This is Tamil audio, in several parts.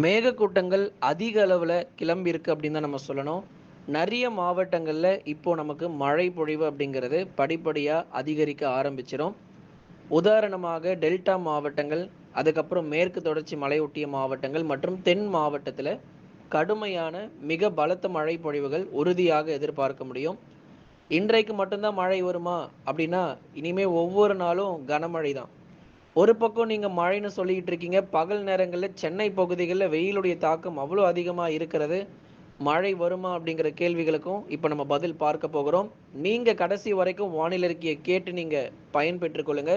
மேகக்கூட்டங்கள் அதிக அளவில் கிளம்பியிருக்கு அப்படின்னு தான் நம்ம சொல்லணும். நிறைய மாவட்டங்களில் இப்போ நமக்கு மழை பொழிவு அப்படிங்கிறது படிப்படியாக அதிகரிக்க ஆரம்பிச்சிடும் உதாரணமாக டெல்டா மாவட்டங்கள் அதுக்கப்புறம் மேற்கு தொடர்ச்சி மலையொட்டிய மாவட்டங்கள் மற்றும் தென் மாவட்டத்தில் கடுமையான மிக பலத்த மழை பொழிவுகள் உறுதியாக எதிர்பார்க்க முடியும். இன்றைக்கு மட்டும்தான் மழை வருமா அப்படின்னா இனிமே ஒவ்வொரு நாளும் கனமழை தான் ஒரு பக்கம் நீங்க மழைன்னு சொல்லிக்கிட்டு இருக்கீங்க பகல் நேரங்களில் சென்னை பகுதிகளில் வெயிலுடைய தாக்கம் அவ்வளோ அதிகமாக இருக்கிறது. மழை வருமா அப்படிங்கிற கேள்விகளுக்கும் இப்போ நம்ம பதில் பார்க்க போகிறோம். நீங்கள் கடைசி வரைக்கும் வானிலை அறிக்கையை கேட்டு நீங்கள் பயன் பெற்றுக்கொள்ளுங்க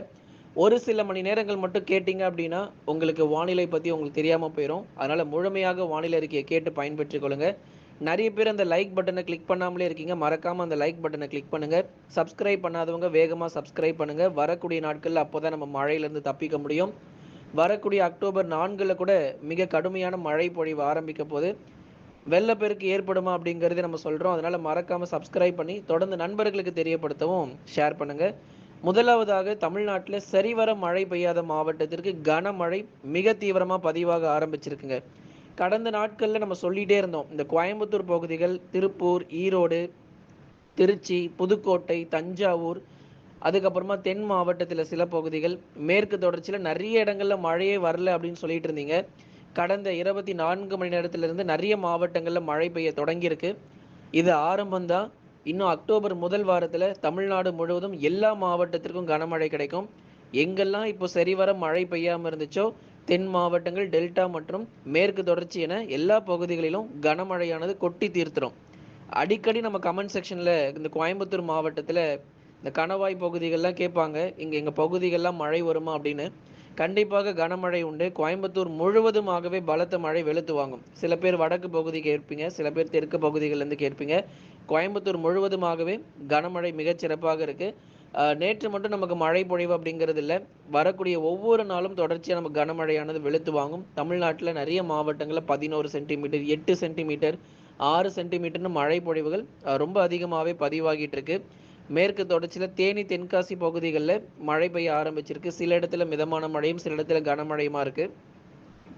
ஒரு சில மணி நேரங்கள் மட்டும் கேட்டீங்க அப்படின்னா உங்களுக்கு வானிலை பற்றி உங்களுக்கு தெரியாமல் போயிடும் அதனால் முழுமையாக வானிலை அறிக்கையை கேட்டு பயன்பெற்றுக்கொள்ளுங்க நிறைய பேர் அந்த லைக் பட்டனை கிளிக் பண்ணாமலே இருக்கீங்க. மறக்காமல் அந்த லைக் பட்டனை கிளிக் பண்ணுங்கள் சப்ஸ்கிரைப் பண்ணாதவங்க வேகமாக சப்ஸ்கிரைப் பண்ணுங்கள் வரக்கூடிய நாட்களில் அப்போ தான் நம்ம மழையிலேருந்து தப்பிக்க முடியும். வரக்கூடிய அக்டோபர் நான்கில் கூட மிக கடுமையான மழை பொழிவு ஆரம்பிக்க போது வெள்ளப்பெருக்கு ஏற்படுமா அப்படிங்கிறது நம்ம சொல்கிறோம் அதனால் மறக்காமல் சப்ஸ்கிரைப் பண்ணி தொடர்ந்து நண்பர்களுக்கு தெரியப்படுத்தவும் ஷேர் பண்ணுங்கள் முதலாவதாக தமிழ்நாட்டில் சரிவர மழை பெய்யாத மாவட்டத்திற்கு கனமழை மிக தீவிரமாக பதிவாக ஆரம்பிச்சிருக்குங்க. கடந்த நாட்களில் நம்ம சொல்லிகிட்டே இருந்தோம். இந்த கோயம்புத்தூர் பகுதிகள் திருப்பூர் ஈரோடு திருச்சி புதுக்கோட்டை தஞ்சாவூர் அதுக்கப்புறமா தென் மாவட்டத்தில் சில பகுதிகள் மேற்கு தொடர்ச்சியில் நிறைய இடங்களில் மழையே வரல அப்படின்னு சொல்லிட்டு இருந்தீங்க. கடந்த இருபத்தி நான்கு மணி நேரத்திலிருந்து நிறைய மாவட்டங்களில் மழை பெய்ய தொடங்கியிருக்கு. இது ஆரம்பம்தான். இன்னும் அக்டோபர் முதல் வாரத்தில் தமிழ்நாடு முழுவதும் எல்லா மாவட்டத்திற்கும் கனமழை கிடைக்கும். எங்கெல்லாம் இப்போ சரிவர மழை பெய்யாமல் இருந்துச்சோ தென் மாவட்டங்கள் டெல்டா மற்றும் மேற்கு தொடர்ச்சி என எல்லா பகுதிகளிலும் கனமழையானது கொட்டி தீர்த்துரும். அடிக்கடி நம்ம கமெண்ட் செக்ஷனில் இந்த கோயம்புத்தூர் மாவட்டத்தில் இந்த கணவாய் பகுதிகள்லாம் கேட்பாங்க. இங்கே எங்கள் பகுதிகள்லாம் மழை வருமா அப்படின்னு. கண்டிப்பாக கனமழை உண்டு. கோயம்புத்தூர் முழுவதுமாகவே பலத்த மழை வெளுத்து வாங்கும். சில பேர் வடக்கு பகுதி கேட்பீங்க சில பேர் தெற்கு பகுதிகள்லேருந்து கேட்பீங்க. கோயம்புத்தூர் முழுவதுமாகவே கனமழை மிகச்சிறப்பாக சிறப்பாக நேற்று மட்டும் நமக்கு மழை பொழிவு அப்படிங்கிறது இல்லை வரக்கூடிய ஒவ்வொரு நாளும் தொடர்ச்சியாக நமக்கு கனமழையானது வெளுத்து வாங்கும். தமிழ்நாட்டில் நிறைய மாவட்டங்களில் பதினோரு சென்டிமீட்டர் எட்டு சென்டிமீட்டர் ஆறு சென்டிமீட்டர்னு மழை பொழிவுகள் ரொம்ப அதிகமாகவே பதிவாகிட்டு இருக்கு. மேற்கு தொடர்ச்சியில் தேனி தென்காசி பகுதிகளில் மழை பெய்ய ஆரம்பிச்சிருக்கு. சில இடத்துல மிதமான மழையும் சில இடத்துல கனமழையுமா இருக்கு.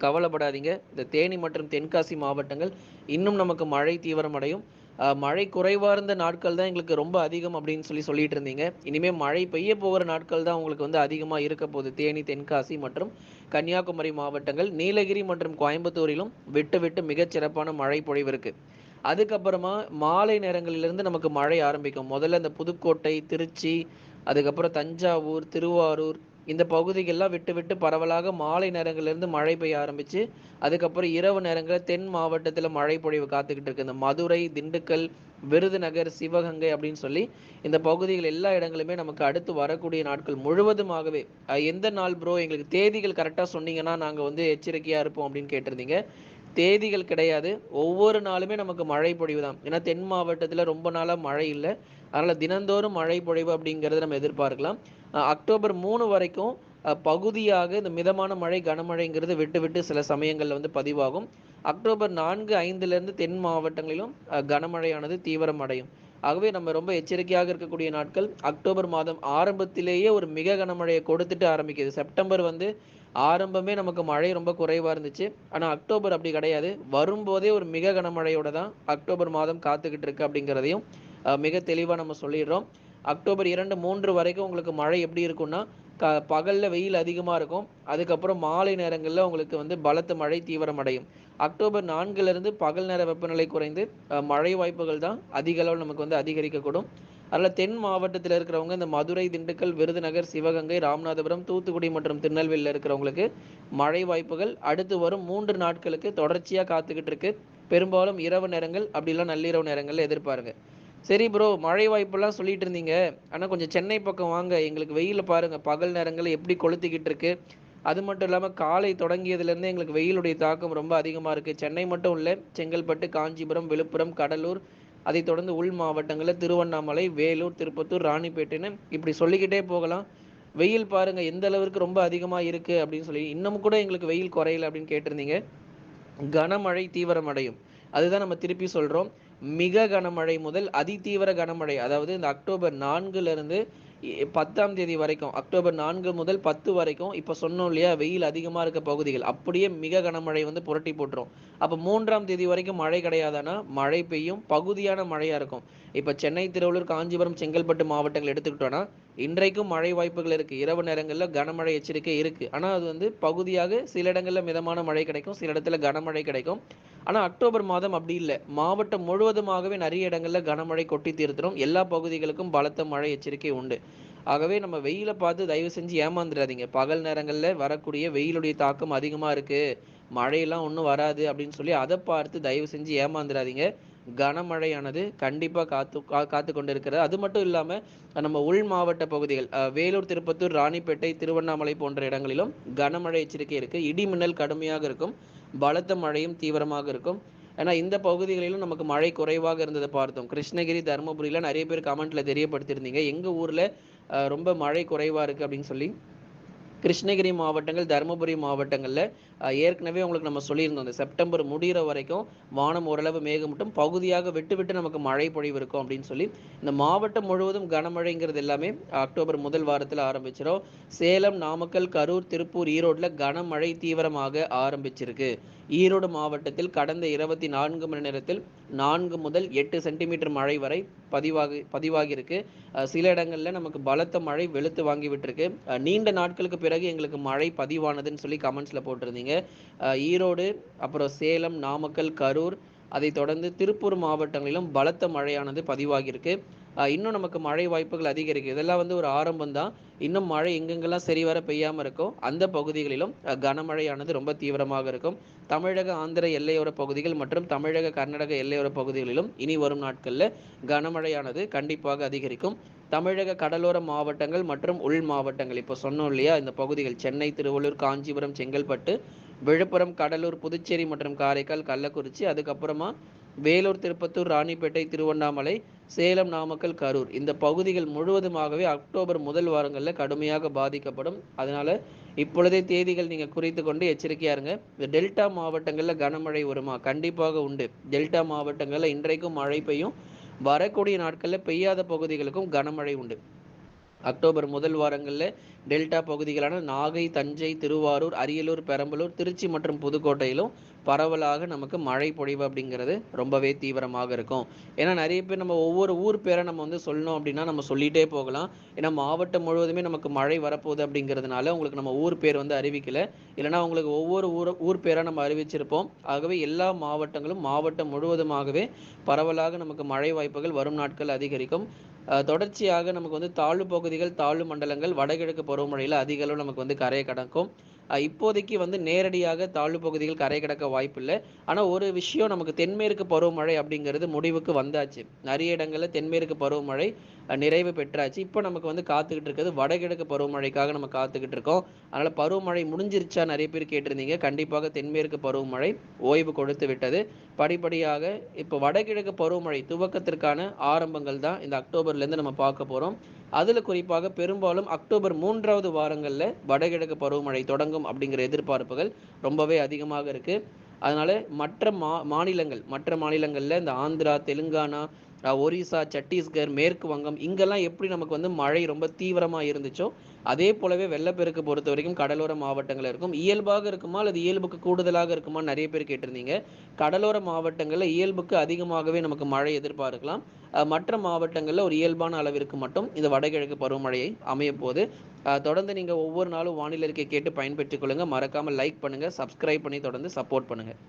கவலைப்படாதீங்க. இந்த தேனி மற்றும் தென்காசி மாவட்டங்கள் இன்னும் நமக்கு மழை தீவிரமடையும். மழை மழை குறைவார்ந்த நாட்கள் தான் எங்களுக்கு ரொம்ப அதிகம் அப்படின்னு சொல்லி சொல்லிட்டு இருந்தீங்க. இனிமேல் மழை பெய்ய போகிற நாட்கள் தான் உங்களுக்கு வந்து அதிகமாக இருக்க போகுது. தேனி தென்காசி மற்றும் கன்னியாகுமரி மாவட்டங்கள். நீலகிரி மற்றும் கோயம்புத்தூரிலும் விட்டு விட்டு மிகச்சிறப்பான மழை பொழிவு இருக்கு. அதுக்கப்புறமா மாலை நேரங்களிலிருந்து நமக்கு மழை ஆரம்பிக்கும். முதல்ல இந்த புதுக்கோட்டை திருச்சி அதுக்கப்புறம் தஞ்சாவூர் திருவாரூர் இந்த பகுதிகள்லாம் விட்டு விட்டு பரவலாக மாலை நேரங்களிலிருந்து மழை பெய்ய ஆரம்பிச்சு அதுக்கப்புறம் இரவு நேரங்களில் தென் மாவட்டத்தில் மழை பொழிவு காத்துக்கிட்டு இருக்கு. இந்த மதுரை திண்டுக்கல் விருதுநகர் சிவகங்கை அப்படின்னு சொல்லி இந்த பகுதிகள் எல்லா இடங்களுமே நமக்கு அடுத்து வரக்கூடிய நாட்கள் முழுவதுமாகவே. எந்த நாள் ப்ரோ எங்களுக்கு தேதிகள் கரெக்டாக சொன்னீங்கன்னா நாங்கள் வந்து எச்சரிக்கையாக இருப்போம் அப்படின்னு கேட்டிருந்தீங்க. தேதிகள் கிடையாது. ஒவ்வொரு நாளுமே நமக்கு மழை பொழிவு தான் ஏன்னா தென் மாவட்டத்தில் ரொம்ப நாளாக மழை இல்லை. அதனால் தினந்தோறும் மழை பொழிவு அப்படிங்கிறத நம்ம எதிர்பார்க்கலாம். அக்டோபர் மூணு வரைக்கும் பகுதியாக இந்த மிதமான மழை கனமழைங்கிறது விட்டு விட்டு சில சமயங்களில் வந்து பதிவாகும். அக்டோபர் நான்கு ஐந்துலேருந்து தென் மாவட்டங்களிலும் கனமழையானது தீவிரம் அடையும். ஆகவே நம்ம ரொம்ப எச்சரிக்கையாக இருக்கக்கூடிய நாட்கள் அக்டோபர் மாதம் ஆரம்பத்திலேயே ஒரு மிக கனமழையை கொடுத்துட்டு ஆரம்பிக்குது. செப்டம்பர் வந்து ஆரம்பமே நமக்கு மழை ரொம்ப குறைவாக இருந்துச்சு. ஆனால் அக்டோபர் அப்படி கிடையாது. வரும்போதே ஒரு மிக கனமழையோட தான் அக்டோபர் மாதம் காத்துக்கிட்டு இருக்கு அப்படிங்கிறதையும் மிக தெளிவாக நம்ம சொல்லிடுறோம். அக்டோபர் இரண்டு மூன்று வரைக்கும் உங்களுக்கு மழை எப்படி இருக்கும்னா க பகலில் வெயில் அதிகமாக இருக்கும். அதுக்கப்புறம் மாலை நேரங்களில் உங்களுக்கு வந்து பலத்த மழை தீவிரமடையும். அக்டோபர் நான்குலேருந்து பகல் நேர வெப்பநிலை குறைந்து மழை வாய்ப்புகள் தான் அதிக அளவில் நமக்கு வந்து அதிகரிக்கக்கூடும். அதில் தென் மாவட்டத்தில் இருக்கிறவங்க இந்த மதுரை திண்டுக்கல் விருதுநகர் சிவகங்கை ராமநாதபுரம் தூத்துக்குடி மற்றும் திருநெல்வேலியில் இருக்கிறவங்களுக்கு மழை வாய்ப்புகள் அடுத்து வரும் மூன்று நாட்களுக்கு தொடர்ச்சியாக காத்துக்கிட்டு இருக்கு. பெரும்பாலும் இரவு நேரங்கள் அப்படிலாம் நள்ளிரவு நேரங்களில் எதிர்பாருங்க. சரி ப்ரோ மழை வாய்ப்பெல்லாம் சொல்லிட்டு இருந்தீங்க. ஆனால் கொஞ்சம் சென்னை பக்கம் வாங்க. எங்களுக்கு வெயிலில் பாருங்கள் பகல் நேரங்களில் எப்படி கொளுத்திக்கிட்டு இருக்கு. அது மட்டும் இல்லாமல் காலை தொடங்கியதுலேருந்து எங்களுக்கு வெயிலுடைய தாக்கம் ரொம்ப அதிகமாக இருக்குது சென்னை மட்டும் இல்லை செங்கல்பட்டு காஞ்சிபுரம் விழுப்புரம் கடலூர் அதைத் தொடர்ந்து உள் மாவட்டங்களில் திருவண்ணாமலை வேலூர் திருப்பத்தூர் ராணிப்பேட்டைன்னு இப்படி சொல்லிக்கிட்டே போகலாம். வெயில் பாருங்க எந்த அளவிற்கு ரொம்ப அதிகமாக இருக்கு அப்படின்னு சொல்லி இன்னமும் கூட எங்களுக்கு வெயில் குறையல அப்படின்னு கேட்டிருந்தீங்க. கனமழை தீவிரமடையும். அதுதான் நம்ம திருப்பி சொல்கிறோம் மிக கனமழை முதல் அதிதீவிர கனமழை அதாவது இந்த அக்டோபர் நான்குலேருந்து பத்தாம் தேதி வரைக்கும் அக்டோபர் நான்கு முதல் பத்து வரைக்கும் இப்போ சொன்னோம் இல்லையா வெயில் அதிகமாக இருக்க பகுதிகள் அப்படியே மிக கனமழை வந்து புரட்டி போட்டுரும். அப்போ மூன்றாம் தேதி வரைக்கும் மழை கிடையாதானா? மழை பெய்யும் பகுதியான மழையாக இருக்கும். இப்போ சென்னை திருவள்ளூர் காஞ்சிபுரம் செங்கல்பட்டு மாவட்டங்கள் எடுத்துக்கிட்டோன்னா இன்றைக்கும் மழை வாய்ப்புகள் இருக்குது இரவு நேரங்களில் கனமழை எச்சரிக்கை இருக்குது ஆனால் அது வந்து பகுதியாக சில இடங்களில் மிதமான மழை கிடைக்கும். சில இடத்துல கனமழை கிடைக்கும். ஆனால் அக்டோபர் மாதம் அப்படி இல்லை. மாவட்டம் முழுவதுமாகவே நிறைய இடங்களில் கனமழை கொட்டி தீர்த்துரும் எல்லா பகுதிகளுக்கும் பலத்த மழை எச்சரிக்கை உண்டு. ஆகவே நம்ம வெயிலை பார்த்து தயவு செஞ்சு ஏமாந்துடாதீங்க. பகல் நேரங்களில் வரக்கூடிய வெயிலுடைய தாக்கம் அதிகமாக இருக்குது மழையெல்லாம் ஒன்றும் வராது அப்படின்னு சொல்லி அதை பார்த்து தயவு செஞ்சு ஏமாந்துடாதீங்க. கனமழையானது கண்டிப்பாக காத்து கா காத்து கொண்டு இருக்கிறது அது மட்டும் இல்லாமல் நம்ம உள் மாவட்ட பகுதிகள் வேலூர் திருப்பத்தூர் ராணிப்பேட்டை திருவண்ணாமலை போன்ற இடங்களிலும் கனமழை எச்சரிக்கை இருக்குது இடி மின்னல் கடுமையாக இருக்கும். பலத்த மழையும் தீவிரமாக இருக்கும். ஏன்னா இந்த பகுதிகளிலும் நமக்கு மழை குறைவாக இருந்ததை பார்த்தோம். கிருஷ்ணகிரி தருமபுரியில் நிறைய பேர் கமெண்ட்டில் தெரியப்படுத்தியிருந்தீங்க. எங்கள் ஊரில் ரொம்ப மழை குறைவாக இருக்குது அப்படின்னு சொல்லி. கிருஷ்ணகிரி மாவட்டங்கள் தருமபுரி மாவட்டங்களில் ஏற்கனவே உங்களுக்கு நம்ம சொல்லியிருந்தோம். இந்த செப்டம்பர் முடிகிற வரைக்கும் வானம் ஓரளவு மேகமூட்டம் பகுதியாக விட்டு விட்டு நமக்கு மழை பொழிவு இருக்கும் அப்படின்னு சொல்லி இந்த மாவட்டம் முழுவதும் கனமழைங்கிறது எல்லாமே அக்டோபர் முதல் வாரத்தில் ஆரம்பிச்சிடும் சேலம் நாமக்கல் கரூர் திருப்பூர் ஈரோட்டில் கனமழை தீவிரமாக ஆரம்பிச்சிருக்கு. ஈரோடு மாவட்டத்தில் கடந்த இருபத்தி நான்கு மணி நேரத்தில் நான்கு முதல் எட்டு சென்டிமீட்டர் மழை வரை பதிவாகி பதிவாகியிருக்கு. சில இடங்களில் நமக்கு பலத்த மழை வெளுத்து வாங்கி விட்டுருக்கு. நீண்ட நாட்களுக்கு பிறகு எங்களுக்கு மழை பதிவானதுன்னு சொல்லி கமெண்ட்ஸில் போட்டிருந்தீங்க. ஈரோடு அப்புறம் சேலம் நாமக்கல் கரூர் அதைத் தொடர்ந்து திருப்பூர் மாவட்டங்களிலும் பலத்த மழையானது பதிவாகியிருக்கு. இன்னும் நமக்கு மழை வாய்ப்புகள் அதிகரிக்கு. இதெல்லாம் வந்து ஒரு ஆரம்பம் தான் இன்னும் மழை எங்கெங்கெல்லாம் சரிவர பெய்யாமல் இருக்கோ அந்த பகுதிகளிலும் கனமழையானது ரொம்ப தீவிரமாக இருக்கும். தமிழக ஆந்திர எல்லையோர பகுதிகள் மற்றும் தமிழக கர்நாடக எல்லையோர பகுதிகளிலும் இனி வரும் நாட்களில் கனமழையானது கண்டிப்பாக அதிகரிக்கும். தமிழக கடலோர மாவட்டங்கள் மற்றும் உள் மாவட்டங்கள் இப்போ சொன்னோம் இல்லையா இந்த பகுதிகள் சென்னை திருவள்ளூர் காஞ்சிபுரம் செங்கல்பட்டு விழுப்புரம் கடலூர் புதுச்சேரி மற்றும் காரைக்கால் கள்ளக்குறிச்சி அதுக்கப்புறமா வேலூர் திருப்பத்தூர் ராணிப்பேட்டை திருவண்ணாமலை சேலம் நாமக்கல் கரூர். இந்த பகுதிகள் முழுவதுமாகவே அக்டோபர் முதல் வாரங்களில் கடுமையாக பாதிக்கப்படும். அதனால் இப்பொழுதே தேதிகள் நீங்கள் குறித்து கொண்டு எச்சரிக்கையாக இருங்க. இந்த டெல்டா மாவட்டங்களில் கனமழை வருமா? கண்டிப்பாக உண்டு. டெல்டா மாவட்டங்களில் இன்றைக்கும் மழை பெய்யும். வரக்கூடிய நாட்களில் பெய்யாத பகுதிகளுக்கும் கனமழை உண்டு. அக்டோபர் முதல் வாரங்களில் டெல்டா பகுதிகளான நாகை தஞ்சை திருவாரூர் அரியலூர் பெரம்பலூர் திருச்சி மற்றும் புதுக்கோட்டையிலும் பரவலாக நமக்கு மழை பொழிவு அப்படிங்கிறது ரொம்பவே தீவிரமாக இருக்கும். ஏன்னா நிறைய பேர் நம்ம ஒவ்வொரு ஊர் பேரை நம்ம வந்து சொல்லணும் அப்படின்னா நம்ம சொல்லிட்டே போகலாம். ஏன்னா மாவட்டம் முழுவதுமே நமக்கு மழை வரப்போகுது அப்படிங்கிறதுனால உங்களுக்கு நம்ம ஊர் பேர் வந்து அறிவிக்கல. இல்லைன்னா உங்களுக்கு ஒவ்வொரு ஊர் ஊர் பேராக நம்ம அறிவிச்சிருப்போம். ஆகவே எல்லா மாவட்டங்களும் மாவட்டம் முழுவதுமாகவே பரவலாக நமக்கு மழை வாய்ப்புகள் வரும் நாட்கள் அதிகரிக்கும். தொடர்ச்சியாக நமக்கு வந்து தாழ்வு பகுதிகள் தாழ்வு மண்டலங்கள் வடகிழக்கு பருவமழையில் அதிக அளவு நமக்கு வந்து கரையை கடக்கும். இப்போதைக்கு வந்து நேரடியாக தாழ்வு பகுதிகள் கரை கிடக்க வாய்ப்பில்லை. ஆனால் ஒரு விஷயம் நமக்கு தென்மேற்கு பருவமழை அப்படிங்கிறது முடிவுக்கு வந்தாச்சு. நிறைய இடங்களில் தென்மேற்கு பருவமழை நிறைவு பெற்றாச்சு. இப்போ நமக்கு வந்து காத்துக்கிட்டு இருக்கிறது வடகிழக்கு பருவமழைக்காக நம்ம காத்துக்கிட்டு இருக்கோம். அதனால் பருவமழை முடிஞ்சிருச்சா நிறைய பேர் கேட்டிருந்தீங்க. கண்டிப்பாக தென்மேற்கு பருவமழை ஓய்வு கொடுத்து விட்டது. படிப்படியாக இப்போ வடகிழக்கு பருவமழை துவக்கத்திற்கான ஆரம்பங்கள் தான் இந்த அக்டோபர்லேருந்து நம்ம பார்க்க போகிறோம் அதில் குறிப்பாக பெரும்பாலும் அக்டோபர் மூன்றாவது வாரங்களில் வடகிழக்கு பருவமழை தொடங்கும் அப்படிங்கிற எதிர்பார்ப்புகள் ரொம்பவே அதிகமாக இருக்குது அதனால் மற்ற மா மாநிலங்கள் மற்ற மாநிலங்களில் இந்த ஆந்திரா தெலுங்கானா ஒரிசா சத்தீஸ்கர் மேற்கு வங்கம் இங்கெல்லாம் எப்படி நமக்கு வந்து மழை ரொம்ப தீவிரமாக இருந்துச்சோ அதே போலவே வெள்ளப்பெருக்கு பொறுத்த வரைக்கும் கடலோர மாவட்டங்கள் இருக்கும். இயல்பாக இருக்குமா அல்லது இயல்புக்கு கூடுதலாக இருக்குமா? நிறைய பேர் கேட்டிருந்தீங்க. கடலோர மாவட்டங்களில் இயல்புக்கு அதிகமாகவே நமக்கு மழை எதிர்பார்க்கலாம். மற்ற மாவட்டங்களில் ஒரு இயல்பான அளவிற்கு மட்டும் இந்த வடகிழக்கு பருவமழையை அமைய போது தொடர்ந்து நீங்கள் ஒவ்வொரு நாளும் வானிலை இருக்கை கேட்டு பயன்பெற்றுக் கொள்ளுங்கள் மறக்காமல் லைக் பண்ணுங்கள் சப்ஸ்கிரைப் பண்ணி தொடர்ந்து சப்போர்ட் பண்ணுங்கள்